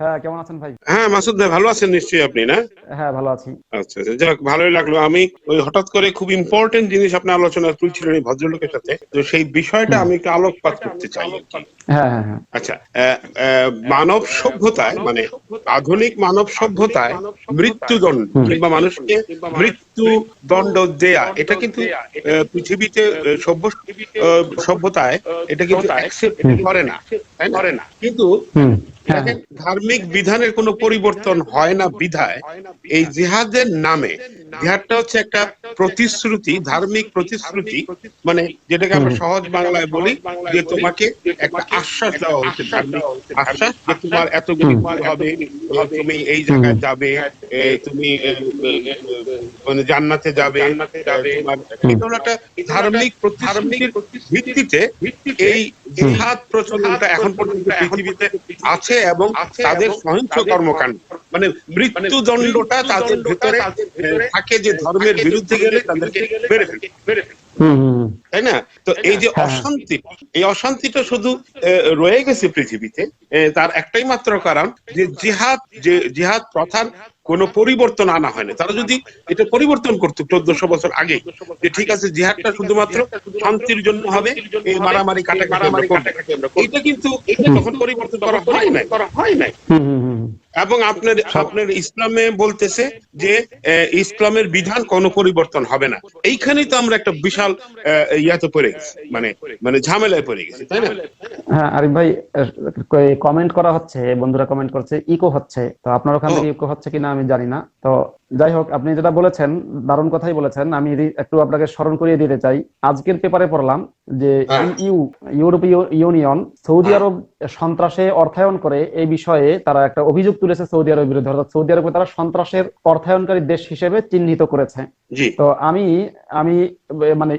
হ্যাঁ কেমন আছেন ভাই? হ্যাঁ মাসুদ ভাই ভালো আছেন নিশ্চয়ই আপনি না? হ্যাঁ ভালো আছি। আচ্ছা আচ্ছা যাক ভালোই লাগল। আমি ওই হঠাৎ করে খুব ইম্পর্টেন্ট জিনিস আপনি আলোচনা তুলছিলেন এই ভদ্রলোকের সাথে। তো সেই বিষয়টা আমি একটু আলোকপাত করতে চাই। হ্যাঁ হ্যাঁ হ্যাঁ। আচ্ছা মানব সভ্যতায় মানে আধুনিক মানব সভ্যতায় মৃত্যুদণ্ড কিংবা মানুষকে মৃত্যু দণ্ড দেয়া এটা কিন্তু আহ, পৃথিবীতে সভ্য আহ, সভ্যতায় এটা কিন্তু অ্যাকসেপ্ট করে না তাই না? করে না। কিন্তু হ্যাঁ। ধার্মিক বিধানের কোনো পরিবর্তন হয় না বিধায়। এই জিহাদের নামে জিহাদটা হচ্ছে একটা প্রতিশ্রুতি ধার্মিক প্রতিশ্রুতি মানে যেটাকে আমরা সহজ বাংলায় বলি যে তোমাকে একটা আশ্বাস দেওয়া হচ্ছে ধার্মিক আশ্বাস যে তোমার এতগুলি ফল হবে তুমি এই জায়গায় যাবে তুমি মানে জান্নাতে যাবে তোমার এটা একটা ধার্মিক প্রতিশ্রুতির ভিত্তিতে এই জিহাদ প্রচলনটা এখন পর্যন্ত পৃথিবীতে আছে এবং তাদের সহিংস কর্মকাণ্ড মানে মৃত্যুদণ্ডটা তাদের ভেতরে থাকে যে ধর্মের বিরুদ্ধে গেলে তাদেরকে মেরে ফেলে। তাই না? তো এই যে হ্যাঁ। অশান্তি এই অশান্তিটা শুধু রয়ে গেছে পৃথিবীতে। তার একটাই মাত্র কারণ যে জিহাদ যে জিহাদ প্রথার কোন পরিবর্তন আনা হয়নি। তারা যদি এটা পরিবর্তন করতো চোদ্দশো বছর আগে যে ঠিক আছে জিহাদটা শুধুমাত্র শান্তির জন্য হবে এই মারামারি কাটাকাটি আমরা করব। এইটা কিন্তু এটা তখন পরিবর্তন করা হয় নাই। করা হয় নাই। হুম হুম হুম হুম। এবং আপনার আপনার ইসলামে বলতেছে যে ইসলামের বিধান কোনো পরিবর্তন হবে না। এইখানেই তো আমরা একটা বিশাল ইয়াতে পড়ে গেছি। মানে মানে ঝামেলায় পড়ে গেছি তাই না? হ্যাঁ আরিফ ভাই কমেন্ট করা হচ্ছে বন্ধুরা কমেন্ট করছে ইকো হচ্ছে। তো আপনার ওখান থেকে ইকো হচ্ছে কিনা আমি জানি না। তো যাই হোক আপনি যেটা বলেছেন দারুণ কথাই বলেছেন। আমি একটু আপনাকে স্মরণ করিয়ে দিতে চাই। আজকের পেপারে পড়লাম যে হ্যাঁ। ইউ ইউরোপীয় ইউনিয়ন সৌদি আরব সন্ত্রাসে অর্থায়ন করে এই বিষয়ে তারা একটা অভিযোগ তুলেছে সৌদি আরবের বিরুদ্ধে। অর্থাৎ সৌদি আরবকে তারা সন্ত্রাসের অর্থায়নকারী দেশ হিসেবে চিহ্নিত করেছে। তো আমি আমি মানে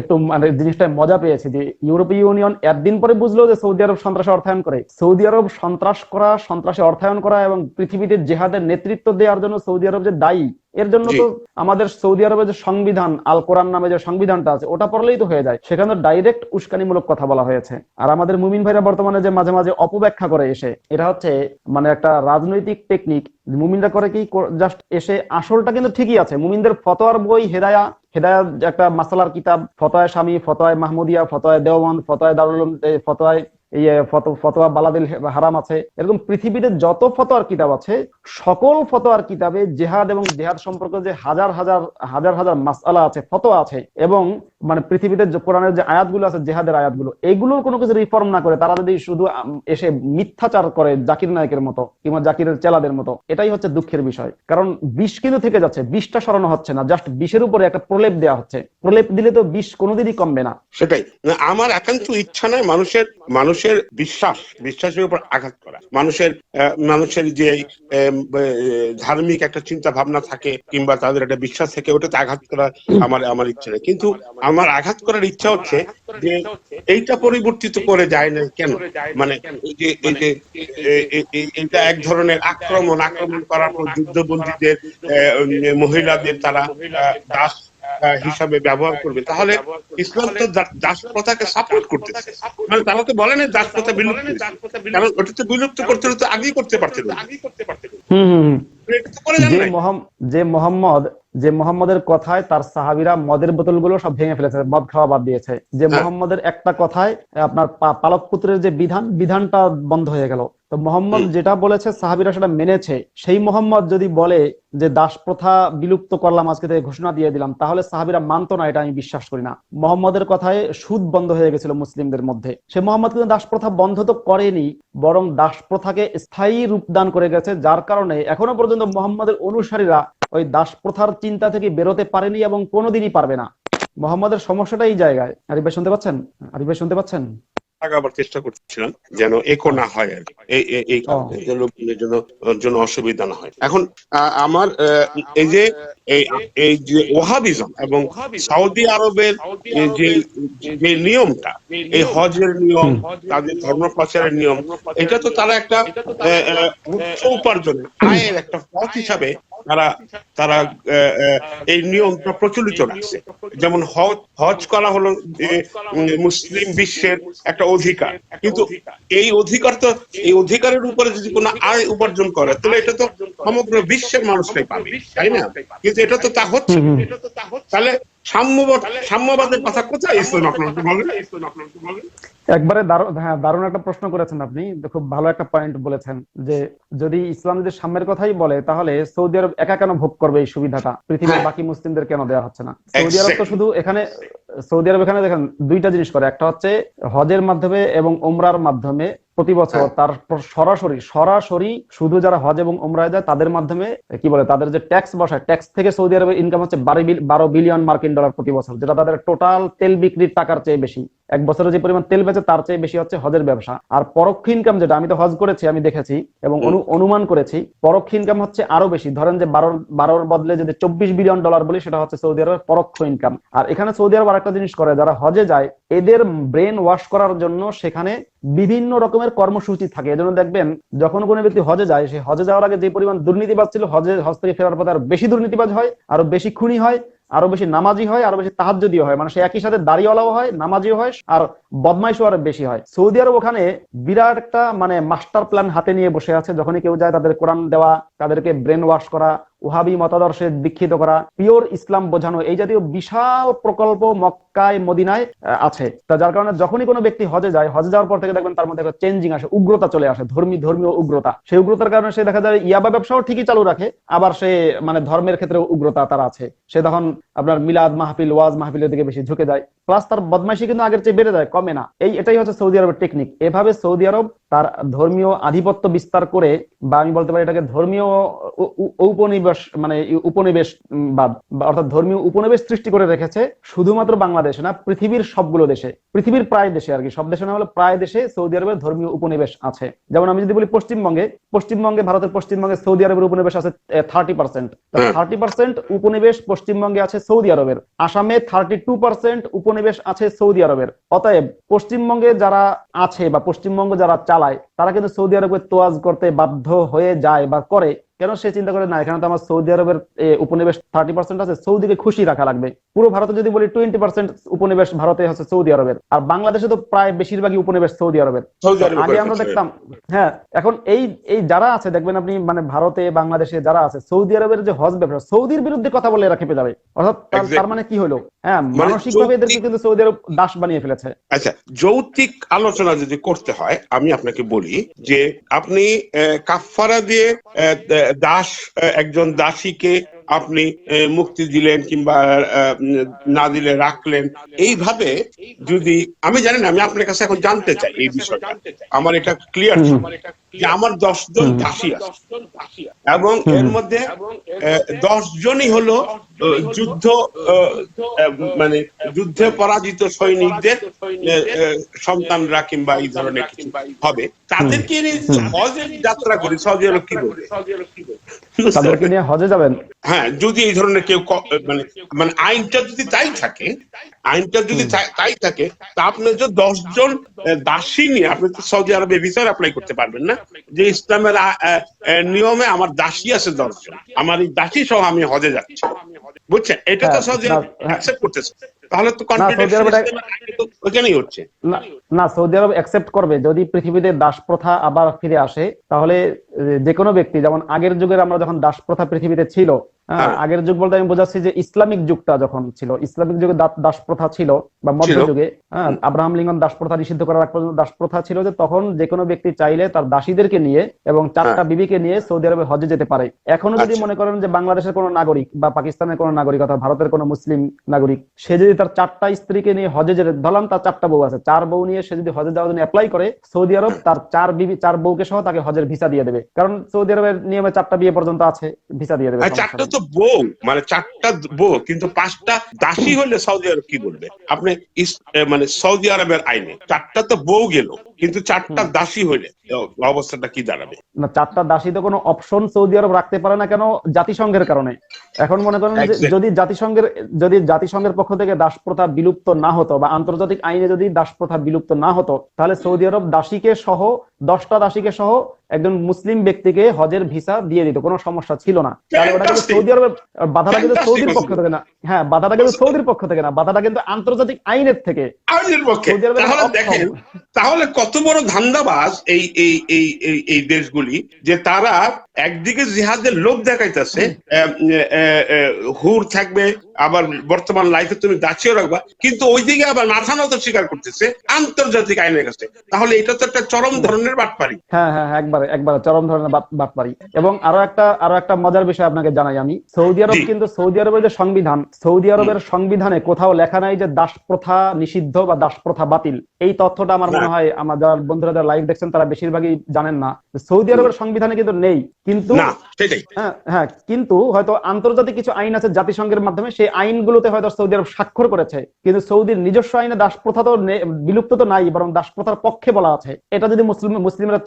একটু মানে জিনিসটা মজা পেয়েছি যে ইউরোপীয় ইউনিয়ন একদিন পরে বুঝলো যে সৌদি আরব সন্ত্রাসে অর্থায়ন করে। সৌদি আরব সন্ত্রাস করা সন্ত্রাসে অর্থায়ন করা এবং পৃথিবীতে জেহাদের নেতৃত্ব দেওয়ার জন্য সৌদি আরব যে দায়ী এর জন্য তো আমাদের সৌদি আরবের যে সংবিধান আল কোরআন নামে যে সংবিধানটা আছে ওটা পড়লেই তো হয়ে যায়। সেখানে ডাইরেক্ট উস্কানিমূলক কথা বলা হয়েছে। আর আমাদের মুমিন ভাইরা বর্তমানে যে মাঝে মাঝে অপব্যাখ্যা করে এসে এটা হচ্ছে মানে একটা রাজনৈতিক টেকনিক মুমিনরা করে কি জাস্ট এসে আসলটা কিন্তু ঠিকই আছে। মুমিনদের ফতোয়ার বই হেদায়া হেদায়া একটা মাসালার কিতাব ফতোয় স্বামী ফতোয় মাহমুদিয়া ফতোয় দেওয়ান ফতোয় দারুল ফতোয় এই ফতোয়া বালাদিল হারাম আছে। এরকম পৃথিবীতে যত ফতোয়ার কিতাব আছে, সকল ফতোয়ার কিতাবে জেহাদ এবং জেহাদ সম্পর্কে যে হাজার হাজার হাজার হাজার মাসালা আছে, ফতোয়া আছে এবং মানে পৃথিবীতে কোরআনের যে আয়াতগুলো আছে, জেহাদের আয়াতগুলো, এগুলোর কোনো কিছু রিফর্ম না করে তারা যদি শুধু এসে মিথ্যাচার করে জাকির নায়কের মতো কিংবা জাকিরের চেলাদের মতো, এটাই হচ্ছে দুঃখের বিষয়। কারণ বিষ কিন্তু থেকে যাচ্ছে, বিষটা সরানো হচ্ছে না জাস্ট বিষের উপরে একটা প্রলেপ দেওয়া হচ্ছে। প্রলেপ দিলে তো বিষ কোনোদিনই কমবে না। সেটাই। আমার একান্ত ইচ্ছা নয় মানুষের মানুষের বিশ্বাস, বিশ্বাসের উপর আঘাত করা। মানুষের মানুষের যে ধার্মিক একটা চিন্তা ভাবনা থাকে কিংবা তাদের একটা বিশ্বাস থাকে ওটাতে আঘাত করা আমার আমার ইচ্ছা নেই। কিন্তু আমার আঘাত করার ইচ্ছা হচ্ছে যে এইটা পরিবর্তিত করে যায় না কেন? মানে যে এই যে এটা এক ধরনের আক্রমণ আক্রমণ করার পর যুদ্ধবন্দীদের মহিলাদের তারা দাস হিসাবে ব্যবহার করবে। তাহলে ইসলাম তো দাস প্রথাকে সাপোর্ট করতে মানে তারা তো বলে না দাস প্রথা বিলুপ্ত কারণ ওটা তো বিলুপ্ত করতে হলে তো আগেই করতে পারতেন আগেই করতে পারতেন হুম হুম। যে মোহাম্মদ যে মোহাম্মদের কথায় তার সাহাবিরা মদের বোতলগুলো সব ভেঙে ফেলেছে মদ খাওয়া বাদ দিয়েছে। যে হ্যাঁ। মোহাম্মদের একটা কথায় আপনার পালক পুত্রের যে বিধান বিধানটা বন্ধ হয়ে গেল। তো মোহাম্মদ যেটা বলেছে সাহাবিরা সেটা মেনেছে। সেই মোহাম্মদ যদি বলে যে দাস প্রথা বিলুপ্ত করলাম আজকে থেকে ঘোষণা দিয়ে দিলাম তাহলে সাহাবিরা মানতো না এটা আমি বিশ্বাস করি না। মোহাম্মদের কথায় সুদ বন্ধ হয়ে গেছিল মুসলিমদের মধ্যে। সে মোহাম্মদ কিন্তু দাস প্রথা বন্ধ তো করেনি বরং দাস প্রথাকে স্থায়ী রূপদান করে গেছে যার কারণে এখনও পর্যন্ত মোহাম্মদের অনুসারীরা ওই দাস প্রথার চিন্তা থেকে বেরোতে পারেনি এবং কোনোদিনই পারবে না। মোহাম্মদের সমস্যাটা এই জায়গায়। আরিফ ভাই শুনতে পাচ্ছেন? আরিফ ভাই শুনতে পাচ্ছেন? আগাবার চেষ্টা করছিলাম যেন একো না হয় আর এই লোকজনের জন্য জন্য অসুবিধা না হয়। এখন আমার এই যে এই যে ওহাবিজম এবং সৌদি আরবের যে যে নিয়মটা এই হজের নিয়ম তাদের ধর্ম প্রচারের নিয়ম এটা তো তারা একটা উপার্জনের আয়ের একটা পথ হিসাবে তারা তারা এই নিয়মটা প্রচলিত রাখছে। যেমন হজ হজ করা হলো মুসলিম বিশ্বের একটা অধিকার। কিন্তু এই অধিকার তো এই অধিকারের উপরে যদি কোনো আয় উপার্জন করে তাহলে এটা তো সমগ্র বিশ্বের মানুষটাই পাবে তাই না? কিন্তু এটা তো তা হচ্ছে। তাহলে সাম্যবাদ সাম্যবাদের কথা কোথায় ইসলাম আপনাকে বলেন? একবারে হ্যাঁ দারুণ একটা প্রশ্ন করেছেন আপনি। খুব ভালো একটা পয়েন্ট বলেছেন যে যদি ইসলাম যদি সাম্যের কথাই বলে তাহলে সৌদি আরব একা কেন ভোগ করবে এই সুবিধাটা? পৃথিবীর হ্যাঁ। বাকি মুসলিমদের কেন দেওয়া হচ্ছে না? সৌদি আরব তো শুধু এখানে সৌদি আরব এখানে দেখেন দুইটা জিনিস করে। একটা হচ্ছে হজের মাধ্যমে এবং ওমরার মাধ্যমে প্রতি বছর হ্যাঁ। তারপর সরাসরি সরাসরি শুধু যারা হজ এবং ওমরায় যায় তাদের মাধ্যমে কি বলে তাদের যে ট্যাক্স বসায় ট্যাক্স থেকে সৌদি আরবের ইনকাম হচ্ছে বারো বিলিয়ন মার্কিন ডলার প্রতি বছর যেটা তাদের টোটাল তেল বিক্রির টাকার চেয়ে বেশি। এক বছরে যে পরিমাণ তেল বেচে তার চেয়ে বেশি হচ্ছে হজের ব্যবসা। আর পরোক্ষ ইনকাম যেটা আমি তো হজ করেছি আমি দেখেছি এবং অনু- অনুমান করেছি পরোক্ষ ইনকাম হচ্ছে আরও বেশি। ধরেন যে বারোর বারোর বদলে যদি চব্বিশ বিলিয়ন ডলার বলি সেটা হচ্ছে সৌদি আরবের পরোক্ষ ইনকাম আর এখানে সৌদি আরব আরেকটা জিনিস করে যারা হজে যায় এদের ব্রেন ওয়াশ করার জন্য সেখানে বিভিন্ন রকমের কর্মসূচি থাকে। এজন্য দেখবেন, যখন কোনো ব্যক্তি হজে যায়, সে হজে যাওয়ার আগে যে পরিমাণ দুর্নীতিবাজ ছিল, হজে, হজ থেকে ফেরার পথে আরও বেশি দুর্নীতিবাজ হয়, আরও বেশি খুনি হয়, আরও বেশি নামাজি হয়, আরও বেশি তাহাজ্জুদিও হয়। মানে সে একই সাথে দাড়িওয়ালাও হয়, নামাজিও হয়, আর বদমাইশও আরও বেশি হয়। সৌদি আরব ওখানে বিরাট একটা মানে মাস্টার প্ল্যান হাতে নিয়ে বসে আছে। যখনই কেউ যায়, তাদের কোরআন দেওয়া, তাদেরকে ব্রেন ওয়াশ করা ওহাবি মতাদর্শে দীক্ষিত করা, পিওর ইসলাম বোঝানো, এই জাতীয় বিশাল প্রকল্প মক্কায়, মদিনায় আছে। তা যার কারণে যখনই কোনো ব্যক্তি হজে যায়, হজে যাওয়ার পর থেকে দেখবেন তার মধ্যে একটা চেঞ্জিং আসে, উগ্রতা চলে আসে, ধর্মী, ধর্মীয় উগ্রতা। সেই উগ্রতার কারণে সে দেখা যায় ইয়াবা ব্যবসাও ঠিকই চালু রাখে, আবার সে মানে ধর্মের ক্ষেত্রে উগ্রতা তার আছে। সে তখন আপনার মিলাদ মাহফিল, ওয়াজ মাহফিলের দিকে বেশি ঝুঁকে যায়। প্লাস তার বদমাইশি কিন্তু আগের চেয়ে বেড়ে যায়, কমে না। এই, এটাই হচ্ছে সৌদি আরবের টেকনিক এভাবে সৌদি আরব তার ধর্মীয় আধিপত্য বিস্তার করে, বা আমি বলতে পারি এটাকে ধর্মীয় উ- উপনিবেশ মানে ই- উপনিবেশ বা অর্থাৎ ধর্মীয় উপনিবেশ সৃষ্টি করে রেখেছে শুধুমাত্র বাংলাদেশে না পৃথিবীর সবগুলো দেশে পৃথিবীর প্রায় দেশে আর কি সব দেশে না হলে প্রায় দেশে সৌদি আরবের ধর্মীয় উপনিবেশ আছে। যেমন আমি যদি বলি পশ্চিমবঙ্গে পশ্চিমবঙ্গে ভারতের পশ্চিমবঙ্গে সৌদি আরবের উপনিবেশ আছে থার্টি পার্সেন্ট। থার্টি পার্সেন্ট উপনিবেশ পশ্চিমবঙ্গে আছে সৌদি আরবের। আসামে থার্টি টু পার্সেন্ট উপনিবেশ আছে সৌদি আরবের। অতএব পশ্চিমবঙ্গে যারা আছে বা পশ্চিমবঙ্গ যারা চালায় তারা কিন্তু সৌদি আরবে তোয়াজ করতে বাধ্য হয়ে যায় বা করে। কেন সে চিন্তা করে? না এখানে তো আমার সৌদি আরবের উপনিবেশ থার্টি পার্সেন্ট আছে সৌদিকে খুশি রাখা লাগবে। পুরো ভারতে যদি বলি টোয়েন্টি পার্সেন্ট উপনিবেশ ভারতে হচ্ছে সৌদি আরবের। আর বাংলাদেশে তো প্রায় বেশিরভাগই উপনিবেশ সৌদি আরবের। আগে আমরা দেখতাম হ্যাঁ এখন এই এই যারা আছে দেখবেন আপনি মানে ভারতে বাংলাদেশে যারা আছে সৌদি আরবের যে হজ ব্যবসা সৌদির বিরুদ্ধে কথা বলে এরা খেপে যাবে। অর্থাৎ তার- মানে কি হলো? হ্যাঁ মানে মানসিক ভাবে এদেরকে কিন্তু সৌদি আরব দাস বানিয়ে ফেলেছে। আচ্ছা যৌক্তিক আলোচনা যদি করতে হয় আমি আপনাকে বলি যে আপনি আহ, কাফফারা দিয়ে দাস একজন দাসীকে আপনি মুক্তি দিলেন কিংবা না দিলে রাখলেন। এইভাবে যদি আমি জানি না আমি আপনার কাছে এখন জানতে চাই এই বিষয়টা। আমার এটা ক্লিয়ার। যে আমার দশ জন দাসী আছে। এবং এর। মধ্যে দশ জনই হলো যুদ্ধ মানে যুদ্ধে পরাজিত সৈনিকদের সন্তানরা কিংবা এই ধরনের কিছু হবে। তাদেরকে। হজের যাত্রা করি সৌদি আরব কি করবে তাদেরকে নিয়ে হজে যাবেন? হ্যাঁ যদি এই ধরনের কেউ মানে মানে আইনটা যদি তাই থাকে আইনটা যদি তাই- তাই থাকে তা আপনি যে দশ জন আহ, দাসী নিয়ে আপনি তো সৌদি আরবে ভিসার অ্যাপ্লাই করতে পারবেন না? যে ইসলামের নিয়মে আমার দাসী আছে দর্শন আমার এই দাসী সহ আমি হজে যাচ্ছি। বুঝছেন? এটা তো সহজে সৌদি হ্যাঁ। অ্যাকসেপ্ট করতেছে। তাহলে তো ওইখানেই হচ্ছে। না না সৌদি আরব অ্যাকসেপ্ট করবে। যদি পৃথিবীতে দাস প্রথা আবার ফিরে আসে তাহলে যে কোনো ব্যক্তি যেমন আগের যুগের আমরা যখন দাস প্রথা পৃথিবীতে ছিল হ্যাঁ, হ্যাঁ। আগের যুগ বলতে আমি বোঝাচ্ছি যে ইসলামিক যুগটা যখন ছিল ইসলামিক যুগে দাস প্রথা ছিল বা মধ্যযুগে হ্যাঁ আব্রাহাম লিঙ্গন দাস প্রথা নিষিদ্ধ করার আগ পর্যন্ত দাস প্রথা ছিল যে তখন যে কোনো ব্যক্তি চাইলে তার দাসীদেরকে নিয়ে এবং চারটা। বিবিকে নিয়ে সৌদি আরবে হজে যেতে পারে এখনও যদি আচ্ছা। মনে করেন যে বাংলাদেশের কোনো নাগরিক বা পাকিস্তানের কোনো নাগরিক অথবা ভারতের কোনো মুসলিম নাগরিক সে যদি তার চারটা স্ত্রীকে নিয়ে হজে যেতে ধরলাম তার চারটা বউ আছে চার বউ নিয়ে সে যদি হজে যাওয়ার জন্য অ্যাপ্লাই করে সৌদি আরব তার চার বিবি চার বউকে সহ তাকে হজের ভিসা দিয়ে দেবে কারণ সৌদি আরবের নিয়মে চারটা বিয়ে পর্যন্ত আছে ভিসা দিয়ে দেবে চারটা তো বউ মানে চারটা বউ কিন্তু পাঁচটা দাসী হলে সৌদি আরব কি বলবে? আপনি মানে সৌদি আরবের আইনে চারটা তো বউ গেল কিন্তু চারটা দাসী হইলে অবস্থাটা কি দাঁড়াবে? না চারটা দাসী তো কোনো অপশন সৌদি আরব রাখতে পারে না কেন জাতিসংঘের কারণে। এখন মনে করেন যদি জাতিসংঘের যদি জাতিসংঘের পক্ষ থেকে দাস প্রথা বিলুপ্ত না হতো বা আন্তর্জাতিক আইনে যদি দাস প্রথা বিলুপ্ত না হতো তাহলে সৌদি আরব দাসীকে সহ দশটা দাসীকে সহ একজন মুসলিম ব্যক্তিকে হজের ভিসা দিয়ে দিত কোনো সমস্যা ছিল না. সৌদি আরবের বাধাটা কিন্তু সৌদির পক্ষ থেকে না। হ্যাঁ বাধাটা কিন্তু সৌদির পক্ষ থেকে না। বাধাটা কিন্তু আন্তর্জাতিক আইনের থেকে। আইনের পক্ষে। তাহলে দেখেন তাহলে কত বড় ধান্দাবাজ এই এই এই এই এই দেশগুলি যে তারা একদিকে জিহাদের লোভ দেখাইতেছে হুর থাকবে আবার বর্তমান লাইফে তুমি দাঁচিয়ে রাখবা কিন্তু ওইদিকে আবার মাথা নত স্বীকার করতেছে আন্তর্জাতিক আইনের কাছে। তাহলে এটা তো একটা চরম ধরনের বাটপারি। হ্যাঁ হ্যাঁ হ্যাঁ, একবারে একবারে চরম ধরনের বাট- বাটপারি। এবং আরও একটা আরও একটা মজার বিষয় আপনাকে জানাই আমি। সৌদি আরব কিন্তু সৌদি আরবের যে সংবিধান সৌদি আরবের সংবিধানে কোথাও লেখা নাই যে দাস প্রথা নিষিদ্ধ বা দাস প্রথা বাতিল। এই তথ্যটা আমার মনে হয় আমার যারা বন্ধুরা যারা লাইভ দেখছেন তারা বেশিরভাগই জানেন না। সৌদি আরবের সংবিধানে কিন্তু নেই। কিন্তু হ্যাঁ হ্যাঁ কিন্তু হয়তো আন্তর্জাতিক কিছু আইন আছে জাতিসংঘের মাধ্যমে সেই আইনগুলোতে হয়তো সৌদি আরব স্বাক্ষর করেছে। কিন্তু সৌদির নিজস্ব আইনে দাস প্রথা তো বিলুপ্ত তো নাই বরং দাস প্রথার পক্ষে বলা আছে। এটা যদি মুসলিম মুসলিমরা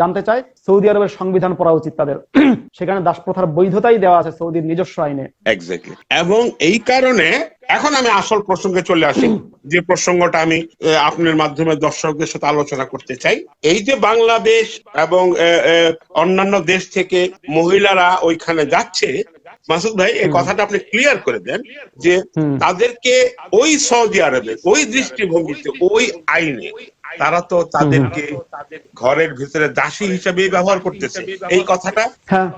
জানতে চায় সৌদি আরবের সংবিধান পড়া উচিত তাদের। সেখানে দাস প্রথার বৈধতাই দেওয়া আছে সৌদির নিজস্ব আইনে। এক্স্যাক্টলি এবং এই কারণে এখন আমি আসল প্রসঙ্গে চলে আসি। যে প্রসঙ্গটা আমি আপনার মাধ্যমে দর্শকদের সাথে আলোচনা করতে চাই। এই যে বাংলাদেশ এবং অন্যান্য দেশ থেকে মহিলারা ওইখানে যাচ্ছে মাসুদ ভাই এই কথাটা আপনি ক্লিয়ার করে দেন যে তাদেরকে ওই সৌদি আরবে ওই দৃষ্টিভঙ্গিতে ওই আইনে তারা তো তাদেরকে ঘরের ভিতরে দাসী হিসেবে ব্যবহার করতেছে। এই কথাটা হ্যাঁ।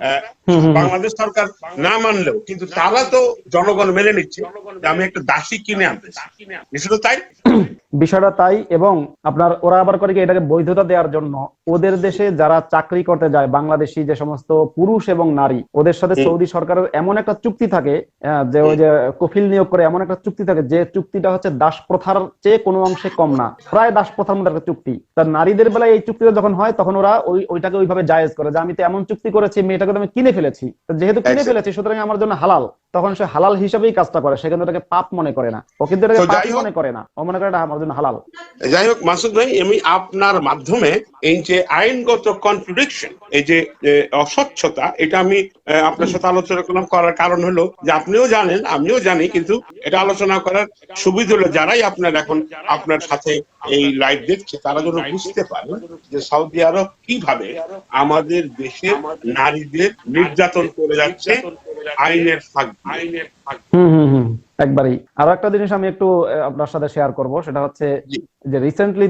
বাংলাদেশ সরকার না মানলেও কিন্তু তারা তো জনগণ মেনে নিচ্ছে আমি একটা দাসী কিনে আনতেছি। বিষয়টা তাই? বিষয়টা তাই এবং আপনার ওরা আবার করে কি এটাকে বৈধতা দেওয়ার জন্য ওদের দেশে যারা চাকরি করতে যায় বাংলাদেশি যে সমস্ত পুরুষ এবং নারী ওদের সাথে। সৌদি সরকারের এমন একটা চুক্তি থাকে আহ, যে ওই যে কফিল নিয়োগ করে এমন একটা চুক্তি থাকে যে চুক্তিটা হচ্ছে দাস প্রথার চেয়ে কোনো অংশে কম না। প্রায় দাস প্রথার মধ্যে একটা চুক্তি। তার নারীদের বেলায় এই চুক্তিটা যখন হয় তখন ওরা ওই ওইটাকে ওইভাবে জায়েজ করে যে আমি তো এমন চুক্তি করেছি মেয়েটাকে তো আমি কিনে ফেলেছি। তো যেহেতু কিনে ফেলেছি সুতরাং আমার জন্য হালাল। তখন সে হালাল হিসাবেই কাজটা করে সে কিন্তু এটাকে পাপ মনে করে না। ও কিন্তু এটাকে পাপ মনে করে না। ও মনে করে এটা আমার জন্য হালাল। যাই হোক মাসুদ ভাই আমি আপনার মাধ্যমে এই যে আইনগত কন্ট্রাডিকশন এই যে অস্বচ্ছতা এটা আমি আপনার সাথে আলোচনা করলাম করার কারণ হলো যে আপনিও জানেন আমিও জানি কিন্তু এটা আলোচনা করার সুবিধা হলো যারাই আপনার এখন আপনার সাথে এই লাইভ দেখছে তারা যেন বুঝতে পারে যে সৌদি আরব কীভাবে আমাদের দেশে নারীদের নির্যাতন করে যাচ্ছে আইনের ফাঁক হম হুম একবারই আরও একটা জিনিস আমি একটু আপনার সাথে শেয়ার করব সেটা হচ্ছে। যে রিসেন্টলি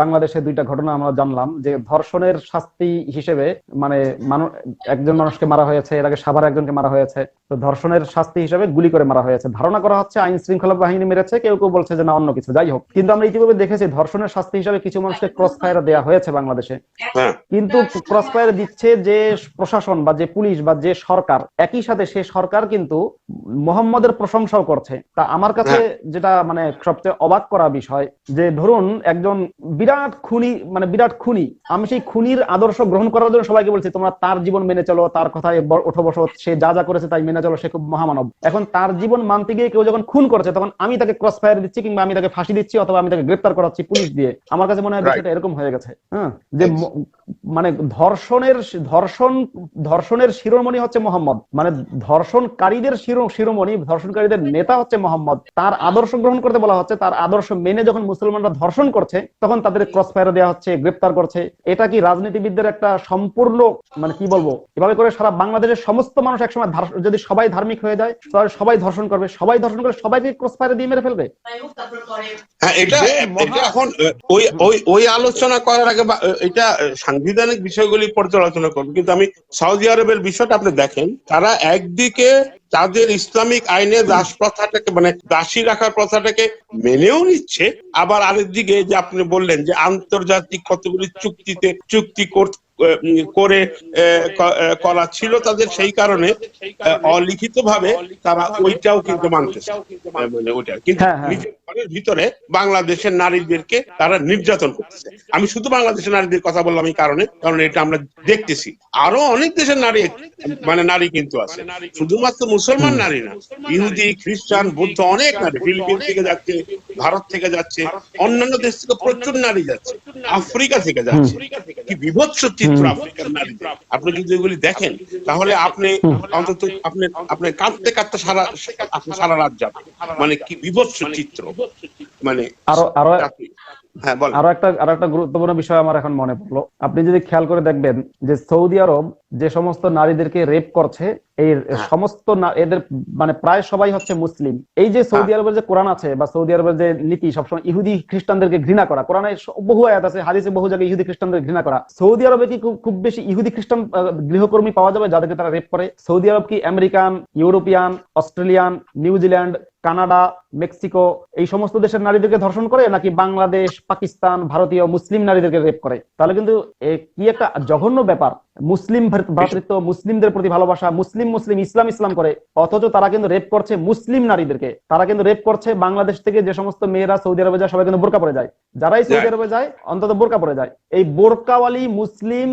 বাংলাদেশে দুইটা ঘটনা আমরা জানলাম যে ধর্ষণের শাস্তি হিসেবে মানে মানুষ একজন মানুষকে মারা হয়েছে এর আগে সাভার একজনকে মারা হয়েছে। তো ধর্ষণের শাস্তি হিসেবে গুলি করে মারা হয়েছে। ধারণা করা হচ্ছে আইন শৃঙ্খলা বাহিনী মেরেছে কেউ কেউ বলছে যে না অন্য কিছু। যাই হোক কিন্তু আমরা ইতিপূর্বে দেখেছি ধর্ষণের শাস্তি হিসেবে কিছু মানুষকে ক্রস ফায়ার দেওয়া হয়েছে বাংলাদেশে। হ্যাঁ। কিন্তু ক্রস ফায়ার দিচ্ছে যে প্রশাসন বা যে পুলিশ বা যে সরকার একই সাথে সে সরকার কিন্তু মোহাম্মদের প্রশংসাও করছে। তা আমার কাছে যেটা মানে সবচেয়ে অবাক করা বিষয় যে ধরুন একজন বিরাট খুনি মানে বিরাট খুনি আমি সেই খুনির আদর্শ গ্রহণ করার জন্য সবাইকে বলছি তোমরা তার জীবন মেনে চলো তার কথায় ওঠো বসো সে যা যা করেছে তাই মেনে চলো সে খুব মহামানব। এখন তার জীবন মানতে গিয়ে কেউ যখন খুন করেছে তখন আমি তাকে ক্রস ফায়ার দিচ্ছি কিংবা আমি তাকে ফাঁসি দিচ্ছি অথবা আমি তাকে গ্রেপ্তার করাচ্ছি পুলিশ দিয়ে। আমার কাছে মনে হয় বিষয়টা এরকম হয়ে গেছে হ্যাঁ? যে মানে ধর্ষণের ধর্ষণ ধর্ষণের শিরোমণি হচ্ছে মোহাম্মদ। মানে ধর্ষণকারীদের শিরো শিরোমণি ধর্ষণকারীদের নেতা হচ্ছে মোহাম্মদ। তার আদর্শ গ্রহণ করতে বলা হচ্ছে তার আদর্শ মেনে যখন মুসলমানরা ধর্ষণ করছে তখন তাদের ক্রস ফায়ার দেওয়া হচ্ছে গ্রেপ্তার করছে। এটা কি রাজনীতিবিদদের একটা সম্পূর্ণ মানে কি বলব এভাবে করে সারা বাংলাদেশের সমস্ত মানুষ একসময় যদি সবাই ধার্মিক হয়ে যায় তাহলে সবাই ধর্ষণ করবে সবাই ধর্ষণ করে সবাইকে ক্রস ফায়ার দিয়ে মেরে ফেলবে? হ্যাঁ এটা এখন ওই ওই ওই আলোচনা করার আগে বা, এটা সাংবিধানিক বিষয়গুলি পর্যালোচনা করব কিন্তু আমি সৌদি আরবের বিষয়টা আপনি দেখেন তারা একদিকে তাদের ইসলামিক আইনে দাস প্রথাটাকে মানে দাসী রাখার প্রথাটাকে মেনেও নিচ্ছে। আবার আরেকদিকে যে আপনি বললেন যে আন্তর্জাতিক কতগুলি চুক্তিতে চুক্তি কর- আহ, উম, করে করা ছিল তাদের সেই কারণে অলিখিত ভাবে তারা ওইটাও কিন্তু মানতেছে। মানে ওইটা কিন্তু হ্যাঁ, হ্যাঁ। নিজের ঘরের ভিতরে বাংলাদেশের নারীদেরকে তারা নির্যাতন করতেছে। আমি শুধু বাংলাদেশের নারীদের কথা বললাম এই কারণে কারণ এটা আমরা দেখতেছি। আরও অনেক দেশের নারী মানে নারী কিন্তু আছে। শুধুমাত্র মুসলমান নারী না ইহুদি খ্রিস্টান বৌদ্ধ অনেক নারী ফিলিপিন থেকে যাচ্ছে ভারত থেকে যাচ্ছে অন্যান্য দেশ থেকে প্রচুর নারী যাচ্ছে আফ্রিকা থেকে যাচ্ছে। কি বিভৎস চিত্র আফ্রিকার নারীদের আপনি যদি এগুলি দেখেন তাহলে আপনি অন্তত আপনি আপনি কাঁদতে কাঁদতে সারা আপনি সারা রাত যাবেন। মানে কি বিভৎস চিত্র। মানে আরও আরও হ্যাঁ বল আরও একটা আরও একটা গুরুত্বপূর্ণ বিষয় আমার এখন মনে পড়ল। আপনি যদি খেয়াল করে দেখবেন যে সৌদি আরব যে সমস্ত নারীদেরকে রেপ করছে এই সমস্ত এদের মানে প্রায় সবাই হচ্ছে মুসলিম। এই যে সৌদি আরবের যে কোরআন আছে বা সৌদি আরবের যে নীতি সবসময় ইহুদি খ্রিস্টানদেরকে ঘৃণা করা কোরআনে বহু আয়াত আছে হাদিসে বহু জায়গায় ইহুদি খ্রিস্টানদের ঘৃণা করা। সৌদি আরবে কি খুব বেশি ইহুদি খ্রিস্টান গৃহকর্মী পাওয়া যাবে যাদেরকে তারা রেপ করে? সৌদি আরব কি American European Australian New Zealand Canada Mexico এই সমস্ত দেশের নারীদেরকে ধর্ষণ করে নাকি বাংলাদেশ পাকিস্তান ভারতীয় মুসলিম নারীদেরকে রেপ করে? তাহলে কিন্তু কি একটা জঘন্য ব্যাপার। মুসলিম ভ্রাত- ভ্রাতৃত্ব মুসলিমদের প্রতি ভালোবাসা মুসলিম মুসলিম ইসলাম ইসলাম করে। অথচ তারা কিন্তু রেপ করছে মুসলিম নারীদেরকে। তারা কিন্তু রেপ করছে বাংলাদেশ থেকে যে সমস্ত মেয়েরা সৌদি আরবে যায় সবাই কিন্তু বোরকা পরে যায়। যারাই সৌদি। আরবে যায় অন্তত বোরকা পরে যায়। এই বোরকাওয়ালি মুসলিম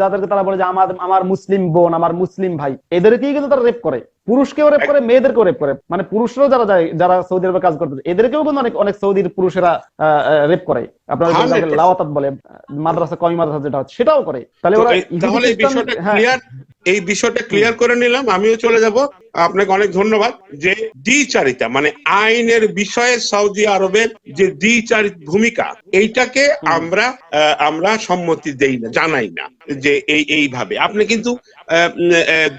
যাদেরকে তারা বলে যে আমার আমার মুসলিম বোন আমার মুসলিম ভাই এদেরকেই কিন্তু তারা রেপ করে। পুরুষকেও রেপ করে মেয়েদেরকেও রেপ করে। মানে পুরুষরাও যারা যায় যারা সৌদি আরবে কাজ করতে এদেরকেও কিন্তু অনেক অনেক সৌদির পুরুষেরা রেপ করে। আপনারা। লাওয়াতাত বলে মাদ্রাসা কমি মাদ্রাসা যেটা সেটাও করে। তাহলে ওরা হ্যাঁ, এই বিষয়টা ক্লিয়ার করে নিলাম আমিও চলে যাব। আপনাকে অনেক ধন্যবাদ যে দ্বিচারিতা মানে আইনের বিষয়ে সৌদি আরবের যে দ্বিচারিত ভূমিকা এইটাকে আমরা আমরা সম্মতি দেই না জানাই না যে এই এইভাবে। আপনি কিন্তু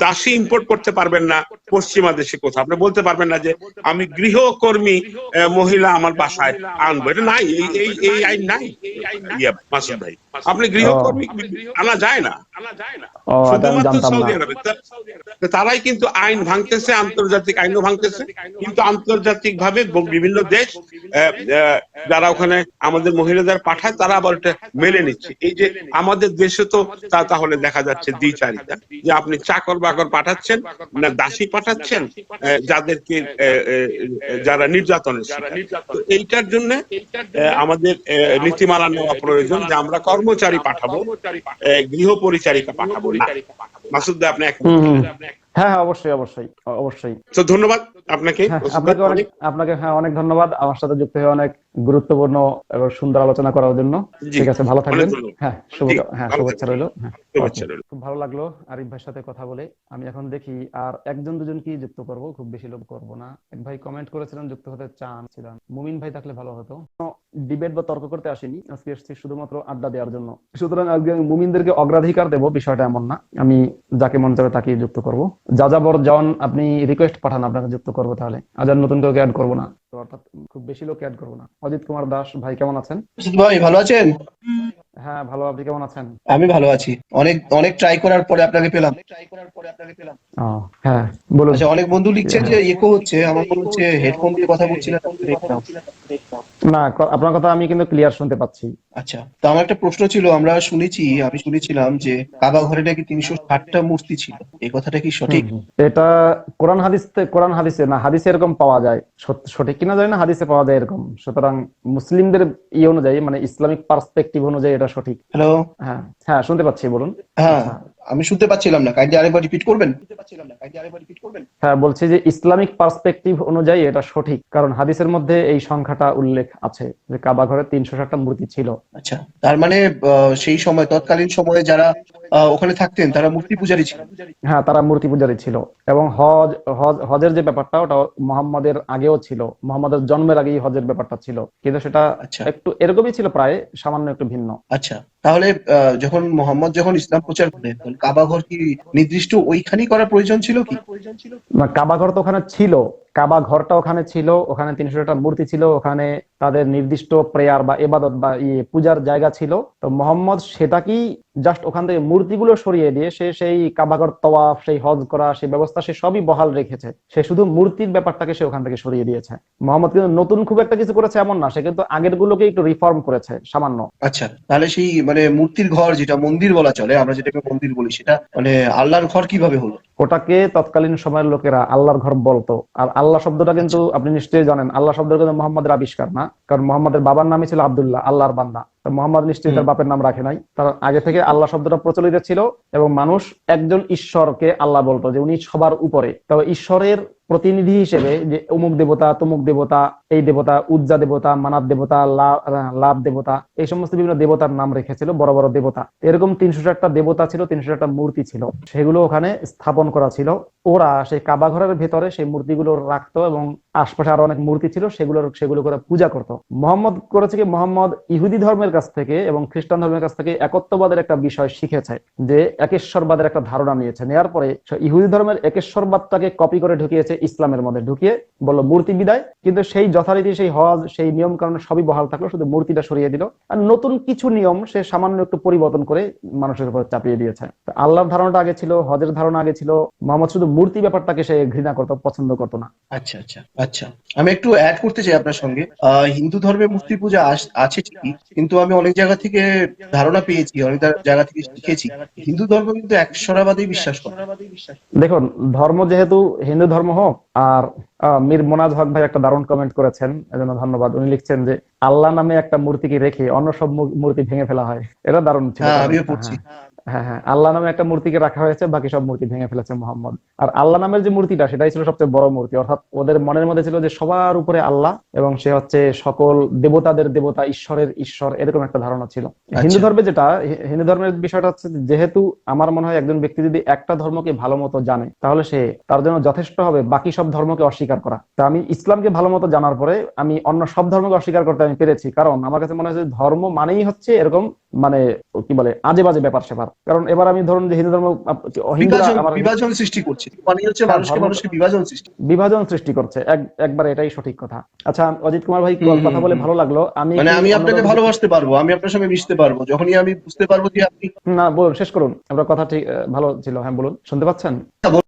দাসী ইম্পোর্ট করতে পারবেন না পশ্চিমা দেশে কোথাও। আপনি বলতে পারবেন না যে আমি গৃহকর্মী মহিলা আমার বাসায় আনব। এটা নাই এই এই আইন নাই। মাসুদ ভাই আপনি গৃহকর্মী আনা যায় না। ও এটা আমি শুধুমাত্র সৌদি আরবে। তারাই কিন্তু আইন ভাঙতেছে আন্তর্জাতিক আইনও ভাঙতেছে। কিন্তু আন্তর্জাতিক ভাবে বিভিন্ন দেশ যারা ওখানে আমাদের মহিলাদের পাঠায় তারা আবার এটা মেনে নিচ্ছে। এই যে আমাদের দেশে তো তা তাহলে দেখা যাচ্ছে দ্বিচারিতা যে আপনি চাকর বাকর পাঠাচ্ছেন না দাসী পাঠাচ্ছেন যাদেরকে যারা নির্যাতনের এইটার জন্য আমাদের নীতিমালা নেওয়া প্রয়োজন যে আমরা কর্মচারী পাঠাবো গৃহ পরিচারিকা পাঠাবো। মাসুদ দা আপনি। হ্যাঁ হ্যাঁ অবশ্যই অবশ্যই অবশ্যই। তো ধন্যবাদ। আপনাকে হ্যাঁ, আপনাকে অনেক আপনাকে হ্যাঁ অনেক ধন্যবাদ। আমার সাথে যুক্ত হয়ে অনেক গুরুত্বপূর্ণ এবং সুন্দর আলোচনা করার জন্য। ঠিক আছে ভালো থাকবেন। হ্যাঁ শুভ হ্যাঁ শুভেচ্ছা থাকবেন। রইল। হ্যাঁ শুভেচ্ছা. রইল। খুব ভালো লাগল আরিফ ভাইয়ের সাথে কথা বলে। আমি এখন দেখি আর একজন দুজন কি যুক্ত করব খুব বেশি লোক করব না। এক ভাই কমেন্ট করেছিলেন যুক্ত হতে চান ছিলেন মুমিন ভাই থাকলে ভালো হতো। ডিবেট বা তর্ক করতে আসিনি। আজকে এসেছি শুধুমাত্র আড্ডা দেওয়ার জন্য। সুতরাং আজকে আমি মুমিনদেরকে অগ্রাধিকার দেব বিষয়টা এমন না। আমি যাকে মন চাবে তাকে যুক্ত করব। যাযাবর জন আপনি রিকোয়েস্ট পাঠান আপনাকে যুক্ত করব তাহলে। আজ আর নতুন কাউকে অ্যাড করব না? তো অর্থাৎ খুব বেশি লোক অ্যাড করব না। অজিত কুমার দাস ভাই কেমন আছেন? ভাই ভালো আছেন? হ্যাঁ ভালো। আপনি কেমন আছেন? আমি ভালো আছি। অনেক অনেক ট্রাই করার পরে আপনাকে পেলাম। ট্রাই করার পরে আপনাকে পেলাম হ্যাঁ বলুন। আচ্ছা অনেক বন্ধু লিখছে যে ইকো হচ্ছে। আমার মনে হচ্ছে হেডফোন দিয়ে কথা বলছিলাম না ক- আপনার কথা আমি কিন্তু ক্লিয়ার শুনতে পাচ্ছি। আচ্ছা তো আমার একটা প্রশ্ন ছিল আমরা শুনেছি আমি শুনেছিলাম যে কাবা ঘরে নাকি তিনশো ষাটটা মূর্তি ছিল। এই কথাটা কি সঠিক। এটা কোরআন হাদিস কোরআন হাদিসে না হাদিসে এরকম পাওয়া যায়। সঠিক কিনা জানি না হাদিসে পাওয়া যায় এরকম। সুতরাং মুসলিমদের ইয়ে অনুযায়ী মানে ইসলামিক পার্সপেক্টিভ অনুযায়ী এটা সঠিক। হ্যালো হ্যাঁ হ্যাঁ শুনতে পাচ্ছি বলুন। হ্যাঁ। আমি শুনতে পাচ্ছিলাম না। কাইন্ডলি আরেকবার রিপিট করবেন? হ্যাঁ বলছি যে ইসলামিক পার্সপেক্টিভ অনুযায়ী এটা সঠিক কারণ হাদিসের মধ্যে এই সংখ্যাটা উল্লেখ আছে যে কাবা ঘরে তিনশো ষাটটা মূর্তি ছিল। আচ্ছা তার মানে সেই সময় তৎকালীন সময়ে যারা ওখানে থাকতেন তারা মূর্তি পূজারী ছিলেন হ্যাঁ তারা মূর্তি পূজারী ছিল। এবং হজ হজ হজের যে ব্যাপারটা ওটা মোহাম্মদের আগেও ছিল। মোহাম্মদের জন্মের আগেই হজের ব্যাপারটা ছিল। কিন্তু সেটা আচ্ছা। একটু এরকমই ছিল প্রায় সামান্য একটু ভিন্ন। আচ্ছা তাহলে আহ, যখন মোহাম্মদ যখন ইসলাম প্রচার করলেন তখন কাবা ঘর কি নির্দিষ্ট ওইখানেই করা প্রয়োজন ছিল কি? না কাবা ঘর তো ওখানে ছিল। কাবা ঘরটা ওখানে ছিল ওখানে তিনশোটা মূর্তি ছিল ওখানে তাদের নির্দিষ্ট প্রেয়ার বা এবাদত বা ইয়ে পূজার জায়গা ছিল। তো মোহাম্মদ সেটাকেই জাস্ট ওখান থেকে মূর্তিগুলো সরিয়ে দিয়ে সে সেই কাবাঘর তওয়াফ সেই হজ করা সেই ব্যবস্থা সে সবই বহাল রেখেছে। সে শুধু মূর্তির ব্যাপারটাকে সে ওখান থেকে সরিয়ে দিয়েছে। মোহাম্মদ কিন্তু নতুন খুব একটা কিছু করেছে এমন না সে কিন্তু আগের গুলোকে একটু রিফর্ম করেছে সামান্য। আচ্ছা তাহলে সেই মানে মূর্তির ঘর যেটা মন্দির বলা চলে আমরা যেটাকে মন্দির বলি সেটা মানে আল্লাহর ঘর কীভাবে হলো? ওটাকে তৎকালীন সময়ের লোকেরা আল্লাহর ঘর বলতো। আর আল্লাহ শব্দটা কিন্তু আপনি নিশ্চয়ই জানেন। আল্লাহ শব্দটা কিন্তু মোহাম্মদের আবিষ্কার না। কারণ মোহাম্মদের বাবার নামই ছিল আবদুল্লাহ, আল্লাহর বান্দা। মোহাম্মদ নিশ্চয়ই তার বাপের নাম রাখে নাই। তার আগে থেকে আল্লাহ শব্দটা প্রচলিত ছিল এবং মানুষ একজন ঈশ্বরকে আল্লাহ বলতো যে উনি সবার উপরে। তবে ঈশ্বরের প্রতিনিধি হিসেবে যে অমুক দেবতা তমুক দেবতা এই দেবতা উজ্জা দেবতা মানাত দেবতা লাভ দেবতা এই সমস্ত বিভিন্ন দেবতার নাম রেখেছিল বড় বড় দেবতা। এরকম তিনশো চারটা দেবতা ছিল তিনশো চারটা মূর্তি ছিল। সেগুলো ওখানে স্থাপন করা ছিল। ওরা সেই কাবা ঘরের ভেতরে সেই মূর্তিগুলো রাখতো এবং আশপাশে আরও অনেক মূর্তি ছিল সেগুলোর সেগুলো করে পূজা করতো। মোহাম্মদ করেছে কি? মোহাম্মদ ইহুদি ধর্মের কাছ থেকে এবং খ্রিস্টান ধর্মের কাছ থেকে একত্ববাদের একটা বিষয় শিখেছে, যে একেশ্বরবাদের একটা ধারণা নিয়েছে নেয়ার পরে ইহুদি ধর্মের একেশ্বরবাদটাকে কপি করে ঢুকিয়েছে ইসলামের মধ্যে। ঢুকিয়ে বলল, মূর্তি বিদায়। কিন্তু সেই যথারীতি, সেই হজ, সেই নিয়ম কারণে সবই বহাল থাকল, শুধু মূর্তিটা সরিয়ে দিল। আর নতুন কিছু নিয়ম সে সামান্য একটু পরিবর্তন করে মানুষের উপর চাপিয়ে দিয়েছে। আল্লাহর ধারণাটা আগে ছিল, হজের ধারণা আগে ছিল। মোহাম্মদ শুধু মূর্তি ব্যাপারটাকে সে ঘৃণা করতো, পছন্দ করতো না। আচ্ছা আচ্ছা আচ্ছা। আমি একটু অ্যাড করতে চাই আপনার সঙ্গে। হিন্দু ধর্মে মূর্তি পূজা আছে কিন্তু আমি অনেক জায়গা থেকে ধারণা পেয়েছি অনেক জায়গা থেকে শিখেছি। হিন্দু ধর্ম কিন্তু একশ্বরাবাদেই বিশ্বাস করে। দেখুন ধর্ম যেহেতু হিন্দু ধর্ম হোক আর মীর মোনাজ হক ভাই একটা দারুণ কমেন্ট করেছেন এজন্য ধন্যবাদ। উনি লিখছেন যে আল্লাহ নামে একটা মূর্তিকে রেখে অন্য সব মূর্তি ভেঙে ফেলা হয়। এটা দারুণ ছিল। হ্যাঁ হ্যাঁ। আল্লাহ নামে একটা মূর্তিকে রাখা হয়েছে বাকি সব মূর্তি ভেঙে ফেলেছে মোহাম্মদ। আর আল্লাহ নামের যে মূর্তিটা সেটাই ছিল সবচেয়ে বড় মূর্তি। অর্থাৎ ওদের মনের মধ্যে ছিল যে সবার উপরে আল্লাহ এবং সে হচ্ছে সকল দেবতাদের দেবতা ঈশ্বরের ঈশ্বর এরকম একটা ধারণা ছিল। হিন্দু ধর্মে যেটা হিন্দু ধর্মের বিষয়টা হচ্ছে যেহেতু আমার মনে হয় একজন ব্যক্তি যদি একটা ধর্মকে ভালো মতো জানে তাহলে সে তার জন্য যথেষ্ট হবে বাকি সব ধর্মকে অস্বীকার করা। তা আমি ইসলামকে ভালো মতো জানার পরে আমি অন্য সব ধর্মকে অস্বীকার করতে আমি পেরেছি। কারণ আমার কাছে মনে হয় যে ধর্ম মানেই হচ্ছে এরকম মানে কি বলে আজে বাজে ব্যাপার স্যাপার কারণ এবার আমি ধরুন যে হিন্দু ধর্ম বিভাজন সৃষ্টি করছে। মানে হচ্ছে হ্যাঁ, মানুষকে মানুষকে বিভাজন সৃষ্টি বিভাজন সৃষ্টি করছে। এক একবার এটাই সঠিক কথা। আচ্ছা অজিত কুমার ভাই কথা বলে ভালো লাগল। আমি মানে আমি আপনাকে ভালোবাসতে পারব আমি আপনার সঙ্গে মিশতে পারব। যখনই আমি বুঝতে পারব যে আপনি না বলুন শেষ করুন। আমরা কথা ঠিক ভালো ছিল। হ্যাঁ বলুন। শুনতে পাচ্ছেন?